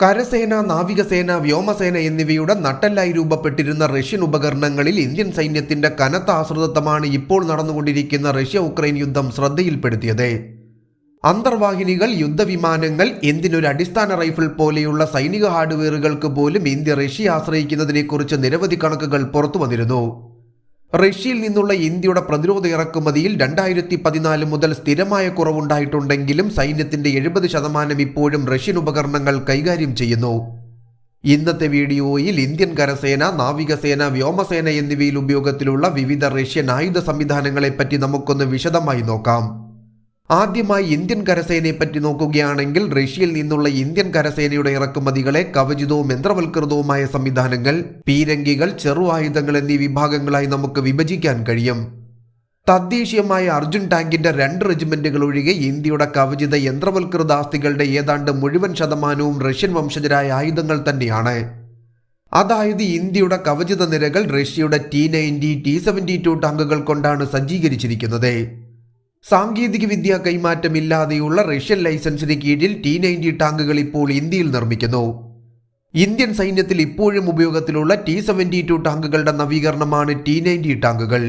കരസേന നാവികസേന വ്യോമസേന എന്നിവയുടെ നട്ടെല്ലായി രൂപപ്പെട്ടിരുന്ന റഷ്യൻ ഉപകരണങ്ങളിൽ ഇന്ത്യൻ സൈന്യത്തിന്റെ കനത്ത ആശ്രിതത്വമാണ് ഇപ്പോൾ നടന്നുകൊണ്ടിരിക്കുന്ന റഷ്യ ഉക്രൈൻ യുദ്ധം ശ്രദ്ധയിൽപ്പെടുത്തിയത്. അന്തർവാഹിനികൾ യുദ്ധവിമാനങ്ങൾ എന്തിനൊരു അടിസ്ഥാന റൈഫിൾ പോലെയുള്ള സൈനിക ഹാർഡ്വെയറുകൾക്ക് പോലും ഇന്ത്യ റഷ്യ ആശ്രയിക്കുന്നതിനെക്കുറിച്ച് നിരവധി കണക്കുകൾ പുറത്തു വന്നിരുന്നു റഷ്യയിൽ നിന്നുള്ള ഇന്ത്യയുടെ പ്രതിരോധ ഇറക്കുമതിയിൽ രണ്ടായിരത്തി പതിനാല് മുതൽ സ്ഥിരമായ കുറവുണ്ടായിട്ടുണ്ടെങ്കിലും സൈന്യത്തിന്റെ എഴുപത് ശതമാനം ഇപ്പോഴും റഷ്യൻ ഉപകരണങ്ങൾ കൈകാര്യം ചെയ്യുന്നു. ഇന്നത്തെ വീഡിയോയിൽ ഇന്ത്യൻ കരസേന നാവികസേന വ്യോമസേന എന്നിവയിൽ ഉപയോഗത്തിലുള്ള വിവിധ റഷ്യൻ ആയുധ സംവിധാനങ്ങളെപ്പറ്റി നമുക്കൊന്ന് വിശദമായി നോക്കാം. ആദ്യമായി ഇന്ത്യൻ കരസേനയെ പറ്റി നോക്കുകയാണെങ്കിൽ റഷ്യയിൽ നിന്നുള്ള ഇന്ത്യൻ കരസേനയുടെ ഇറക്കുമതികളെ കവചിതവും യന്ത്രവൽകൃതവുമായ സംവിധാനങ്ങൾ പീരങ്കികൾ ചെറു ആയുധങ്ങൾ എന്നീ വിഭാഗങ്ങളായി നമുക്ക് വിഭജിക്കാൻ കഴിയും. തദ്ദേശീയമായ അർജുൻ ടാങ്കിന്റെ രണ്ട് റെജിമെന്റുകൾ ഒഴികെ ഇന്ത്യയുടെ കവചിത യന്ത്രവൽകൃത ആസ്തികളുടെ ഏതാണ്ട് മുഴുവൻ ശതമാനവും റഷ്യൻ വംശജരായ ആയുധങ്ങൾ തന്നെയാണ്. അതായത് ഇന്ത്യയുടെ കവചിത നിരകൾ റഷ്യയുടെ T ninety T seventy two ടാങ്കുകൾ കൊണ്ടാണ് സജ്ജീകരിച്ചിരിക്കുന്നത്. സാങ്കേതിക വിദ്യ കൈമാറ്റമില്ലാതെയുള്ള റഷ്യൻ ലൈസൻസിന് കീഴിൽ ടി നയന്റി ടാങ്കുകൾ ഇപ്പോൾ ഇന്ത്യയിൽ നിർമ്മിക്കുന്നു. ഇന്ത്യൻ സൈന്യത്തിൽ ഇപ്പോഴും ഉപയോഗത്തിലുള്ള ടി സെവന്റി ടു ടാങ്കുകളുടെ നവീകരണമാണ് ടി നയന്റി ടാങ്കുകൾ.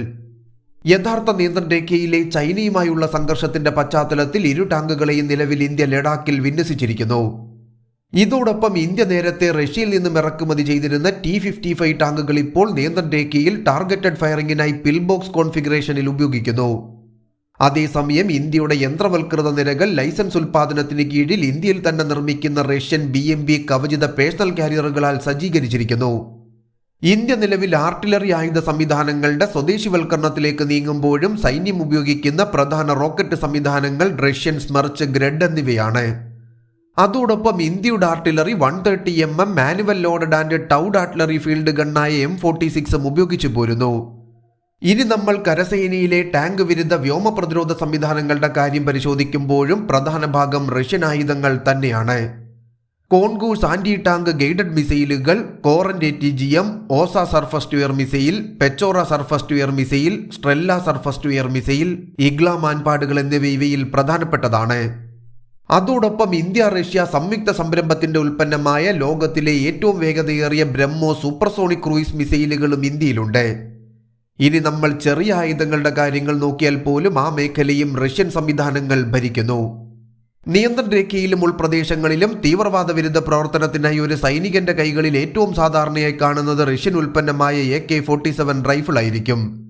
യഥാർത്ഥ നിയന്ത്രണ രേഖയിലെ ചൈനയുമായുള്ള സംഘർഷത്തിന്റെ പശ്ചാത്തലത്തിൽ ഇരു ടാങ്കുകളെയും നിലവിൽ ഇന്ത്യ ലഡാക്കിൽ വിന്യസിച്ചിരിക്കുന്നു. ഇതോടൊപ്പം ഇന്ത്യ നേരത്തെ റഷ്യയിൽ നിന്നും ഇറക്കുമതി ചെയ്തിരുന്ന ടി ഫിഫ്റ്റി ഫൈവ് ടാങ്കുകൾ ഇപ്പോൾ നിയന്ത്രണ രേഖയിൽ ടാർഗറ്റഡ് ഫയറിംഗിനായി പിൽബോക്സ് കോൺഫിഗറേഷനിൽ ഉപയോഗിക്കുന്നു. അതേസമയം ഇന്ത്യയുടെ യന്ത്രവൽകൃത നിരകൾ ലൈസൻസ് ഉൽപാദനത്തിന് കീഴിൽ ഇന്ത്യയിൽ തന്നെ നിർമ്മിക്കുന്ന റഷ്യൻ ബി എം ബി കവചിത പേഴ്സണൽ കാരിയറുകളാൽ സജ്ജീകരിച്ചിരിക്കുന്നു. ഇന്ത്യ നിലവിൽ ആർട്ടിലറി ആയുധ സംവിധാനങ്ങളുടെ സ്വദേശിവൽക്കരണത്തിലേക്ക് നീങ്ങുമ്പോഴും സൈന്യം ഉപയോഗിക്കുന്ന പ്രധാന റോക്കറ്റ് സംവിധാനങ്ങൾ റഷ്യൻ സ്മർച്ച് ഗ്രഡ് എന്നിവയാണ്. അതോടൊപ്പം ഇന്ത്യയുടെ artillery one thirty M M manual loaded and towed artillery field ഗണ്ണായ M forty സിക്സും ഉപയോഗിച്ചു പോരുന്നു. ഇനി നമ്മൾ കരസേനയിലെ ടാങ്ക് വിരുദ്ധ വ്യോമ പ്രതിരോധ സംവിധാനങ്ങളുടെ കാര്യം പരിശോധിക്കുമ്പോഴും പ്രധാന ഭാഗം റഷ്യൻ ആയുധങ്ങൾ തന്നെയാണ്. കോൺഗൂസ് ആന്റി ടാങ്ക് ഗൈഡഡ് മിസൈലുകൾ Kornet T G M Osa surface to missile Pechora surface to missile Strela surface to missile Igla മാൻപാടുകൾ എന്നിവ ഇവയിൽ പ്രധാനപ്പെട്ടതാണ്. അതോടൊപ്പം ഇന്ത്യ റഷ്യ സംയുക്ത സംരംഭത്തിന്റെ ഉൽപ്പന്നമായ ലോകത്തിലെ ഏറ്റവും വേഗതയേറിയ ബ്രഹ്മോ സൂപ്പർസോണിക് ക്രൂയിസ് മിസൈലുകളും ഇന്ത്യയിലുണ്ട്. ഇനി നമ്മൾ ചെറിയ ആയുധങ്ങളുടെ കാര്യങ്ങൾ നോക്കിയാൽ പോലും ആ മേഖലയും റഷ്യൻ സംവിധാനങ്ങൾ ഭരിക്കുന്നു. നിയന്ത്രണ രേഖയിലും ഉൾപ്രദേശങ്ങളിലും തീവ്രവാദ വിരുദ്ധ പ്രവർത്തനത്തിനായി ഒരു സൈനികന്റെ കൈകളിൽ ഏറ്റവും സാധാരണയായി കാണുന്നത് Russian ഉൽപ്പന്നമായ A K forty seven rifle ആയിരിക്കും.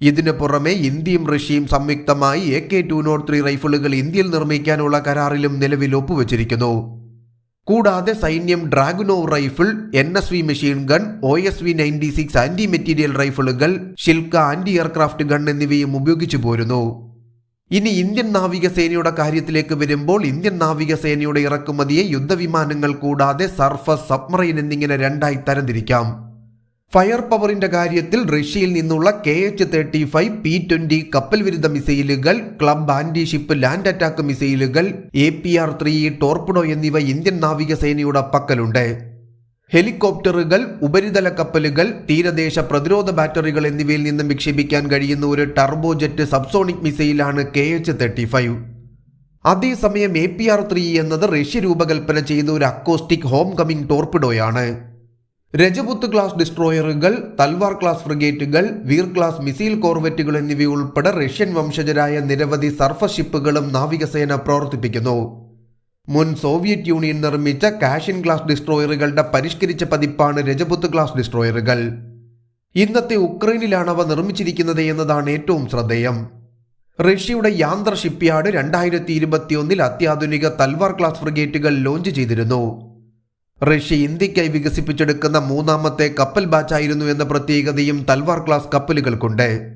ഇതിനു പുറമെ ഇന്ത്യയും റഷ്യയും സംയുക്തമായി A K two nought three റൈഫിളുകൾ ഇന്ത്യയിൽ നിർമ്മിക്കാനുള്ള കരാറിലും നിലവിൽ ഒപ്പുവച്ചിരിക്കുന്നു. കൂടാതെ സൈന്യം Dragunov rifle N S V machine gun O S V ninety six anti material റൈഫിളുകൾ Shilka anti aircraft gun എന്നിവയും ഉപയോഗിച്ചു പോരുന്നു. ഇനി ഇന്ത്യൻ നാവികസേനയുടെ കാര്യത്തിലേക്ക് വരുമ്പോൾ ഇന്ത്യൻ നാവികസേനയുടെ ഇറക്കുമതിയെ യുദ്ധവിമാനങ്ങൾ കൂടാതെ സർഫസ് സബ്മറൈൻ എന്നിങ്ങനെ രണ്ടായി തരംതിരിക്കാം. ഫയർ പവറിന്റെ കാര്യത്തിൽ റഷ്യയിൽ നിന്നുള്ള K H thirty five P twenty കപ്പൽ വിരുദ്ധ മിസൈലുകൾ Club anti ship land attack മിസൈലുകൾ A P R three torpedo എന്നിവ ഇന്ത്യൻ നാവികസേനയുടെ പക്കലുണ്ട്. ഹെലികോപ്റ്ററുകൾ ഉപരിതല കപ്പലുകൾ തീരദേശ പ്രതിരോധ ബാറ്ററികൾ എന്നിവയിൽ നിന്നും വിക്ഷേപിക്കാൻ കഴിയുന്ന ഒരു ടർബോജെറ്റ് സബ്സോണിക് മിസൈലാണ് കെ എച്ച് തേർട്ടി ഫൈവ്. അതേസമയം എ പി ആർ ത്രീ എന്നത് റഷ്യ രൂപകൽപ്പന ചെയ്ത ഒരു അക്കോസ്റ്റിക് ഹോം കമ്മിങ് ടോർപിഡോയാണ് രജപുത്ത് ക്ലാസ് ഡിസ്ട്രോയറുകൾ തൽവാർ ക്ലാസ് ഫ്രിഗേറ്റുകൾ വീർ ക്ലാസ് മിസൈൽ കോർവെറ്റുകൾ എന്നിവയുൾപ്പെടെ റഷ്യൻ വംശജരായ നിരവധി സർഫസ് ഷിപ്പുകളും നാവികസേന പ്രവർത്തിപ്പിക്കുന്നു. മുൻ സോവിയറ്റ് യൂണിയൻ നിർമ്മിച്ച കാഷ്യൻ ക്ലാസ് ഡിസ്ട്രോയറുകളുടെ പരിഷ്കരിച്ച പതിപ്പാണ് രജപുത്ത് ക്ലാസ് ഡിസ്ട്രോയറുകൾ. ഇന്നത്തെ ഉക്രൈനിലാണ് അവ നിർമ്മിച്ചിരിക്കുന്നത് എന്നതാണ് ഏറ്റവും ശ്രദ്ധേയം. റഷ്യയുടെ യാന്ത്ര ഷിപ്പ്യാർഡ് രണ്ടായിരത്തി ഇരുപത്തിയൊന്നിൽ അത്യാധുനിക തൽവാർ ക്ലാസ് ഫ്രിഗേറ്റുകൾ ലോഞ്ച് ചെയ്തിരുന്നു. റഷ്യ ഇന്ത്യക്കായി വികസിപ്പിച്ചെടുക്കുന്ന മൂന്നാമത്തെ കപ്പൽ ബാച്ചായിരുന്നു എന്ന പ്രത്യേകതയും തൽവാർ ക്ലാസ് കപ്പലുകൾക്കുണ്ട്.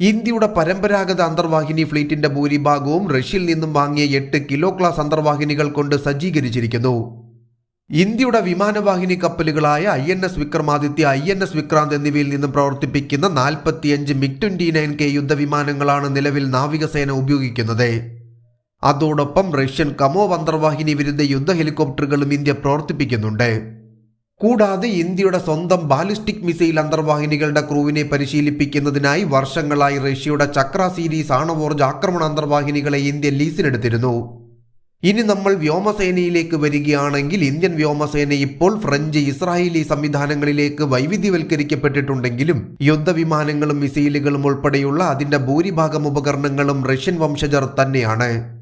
ഇന്ത്യയുടെ പരമ്പരാഗത അന്തർവാഹിനി ഫ്ലീറ്റിന്റെ ഭൂരിഭാഗവും റഷ്യയിൽ നിന്നും വാങ്ങിയ എട്ട് കിലോ ക്ലാസ് അന്തർവാഹിനികൾ കൊണ്ട് സജ്ജീകരിച്ചിരിക്കുന്നു. ഇന്ത്യയുടെ വിമാനവാഹിനി കപ്പലുകളായ I N S Vikramaditya I N S Vikrant എന്നിവയിൽ നിന്നും പ്രവർത്തിപ്പിക്കുന്ന നാൽപ്പത്തിയഞ്ച് മിഗ് ട്വന്റി നയൻ കെ യുദ്ധവിമാനങ്ങളാണ് നിലവിൽ നാവികസേന ഉപയോഗിക്കുന്നത്. അതോടൊപ്പം റഷ്യൻ കമോ അന്തർവാഹിനി വിരുദ്ധ യുദ്ധ ഹെലികോപ്റ്ററുകളും ഇന്ത്യ പ്രവർത്തിപ്പിക്കുന്നുണ്ട്. കൂടാതെ ഇന്ത്യയുടെ സ്വന്തം ബാലിസ്റ്റിക് മിസൈൽ അന്തർവാഹിനികളുടെ ക്രൂവിനെ പരിശീലിപ്പിക്കുന്നതിനായി വർഷങ്ങളായി റഷ്യയുടെ ചക്ര സീരീസ് ആണവോർജ ആക്രമണ അന്തർവാഹിനികളെ ഇന്ത്യ ലീസിനെടുത്തിരുന്നു ഇനി നമ്മൾ വ്യോമസേനയിലേക്ക് വരികയാണെങ്കിൽ ഇന്ത്യൻ വ്യോമസേന ഇപ്പോൾ ഫ്രഞ്ച് ഇസ്രായേലി സംവിധാനങ്ങളിലേക്ക് വൈവിധ്യവൽക്കരിക്കപ്പെട്ടിട്ടുണ്ടെങ്കിലും യുദ്ധവിമാനങ്ങളും മിസൈലുകളും ഉൾപ്പെടെയുള്ള അതിന്റെ ഭൂരിഭാഗം ഉപകരണങ്ങളും റഷ്യൻ വംശജർ തന്നെയാണ്.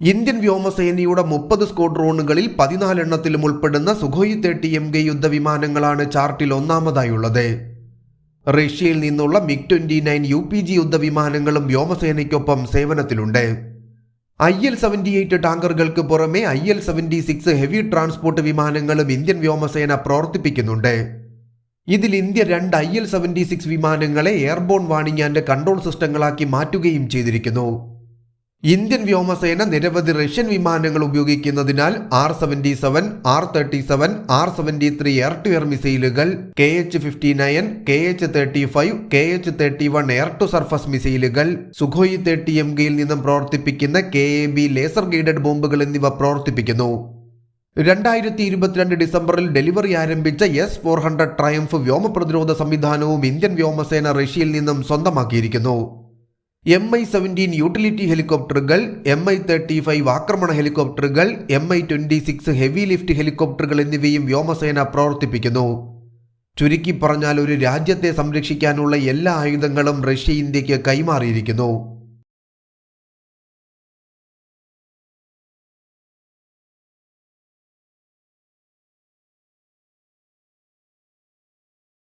ഇന്ത്യൻ വ്യോമസേനയുടെ മുപ്പത് സ്ക്വാഡ്രോണുകളിൽ പതിനാലെണ്ണത്തിലും ഉൾപ്പെടുന്ന സുഖോയ് തേർട്ടി എം കെ യുദ്ധവിമാനങ്ങളാണ് ചാർട്ടിൽ ഒന്നാമതായുള്ളത്. റഷ്യയിൽ നിന്നുള്ള MiG twenty nine U P G യുദ്ധവിമാനങ്ങളും വ്യോമസേനയ്ക്കൊപ്പം സേവനത്തിലുണ്ട്. ഐ എൽ സെവന്റി എയ്റ്റ് ടാങ്കറുകൾക്ക് പുറമെ I L seventy six heavy transport വിമാനങ്ങളും ഇന്ത്യൻ വ്യോമസേന പ്രവർത്തിപ്പിക്കുന്നുണ്ട്. ഇതിൽ ഇന്ത്യ രണ്ട് ഐ എൽ സെവന്റി സിക്സ് വിമാനങ്ങളെ എയർബോൺ ആൻഡ് കൺട്രോൾ സിസ്റ്റങ്ങളാക്കി മാറ്റുകയും ചെയ്തിരിക്കുന്നു. ഇന്ത്യൻ വ്യോമസേന നിരവധി റഷ്യൻ വിമാനങ്ങൾ ഉപയോഗിക്കുന്നതിനാൽ R seventy seven R thirty seven R seventy three air to air മിസൈലുകൾ K H fifty nine K H thirty five K H thirty one air to surface മിസൈലുകൾ Sukhoi thirty M കെയിൽ നിന്നും പ്രവർത്തിപ്പിക്കുന്ന K A B laser guided ബോംബുകൾ എന്നിവ പ്രവർത്തിപ്പിക്കുന്നു. രണ്ടായിരത്തി ഇരുപത്തിരണ്ട് ഡിസംബറിൽ ഡെലിവറി ആരംഭിച്ച എസ് ഫോർ ഹൺഡ്രഡ് ട്രയംഫ് വ്യോമപ്രതിരോധ സംവിധാനവും ഇന്ത്യൻ വ്യോമസേന റഷ്യയിൽ നിന്നും സ്വന്തമാക്കിയിരിക്കുന്നു. എം ഐ സെവന്റീൻ യൂട്ടിലിറ്റി ഹെലികോപ്റ്ററുകൾ എം ഐ തേർട്ടി ഫൈവ് ആക്രമണ ഹെലികോപ്റ്ററുകൾ M I twenty six heavy lift ഹെലികോപ്റ്ററുകൾ എന്നിവയും വ്യോമസേന പ്രവർത്തിപ്പിക്കുന്നു. ചുരുക്കി പറഞ്ഞാൽ ഒരു രാജ്യത്തെ സംരക്ഷിക്കാനുള്ള എല്ലാ ആയുധങ്ങളും റഷ്യ ഇന്ത്യയ്ക്ക് കൈമാറിയിരിക്കുന്നു.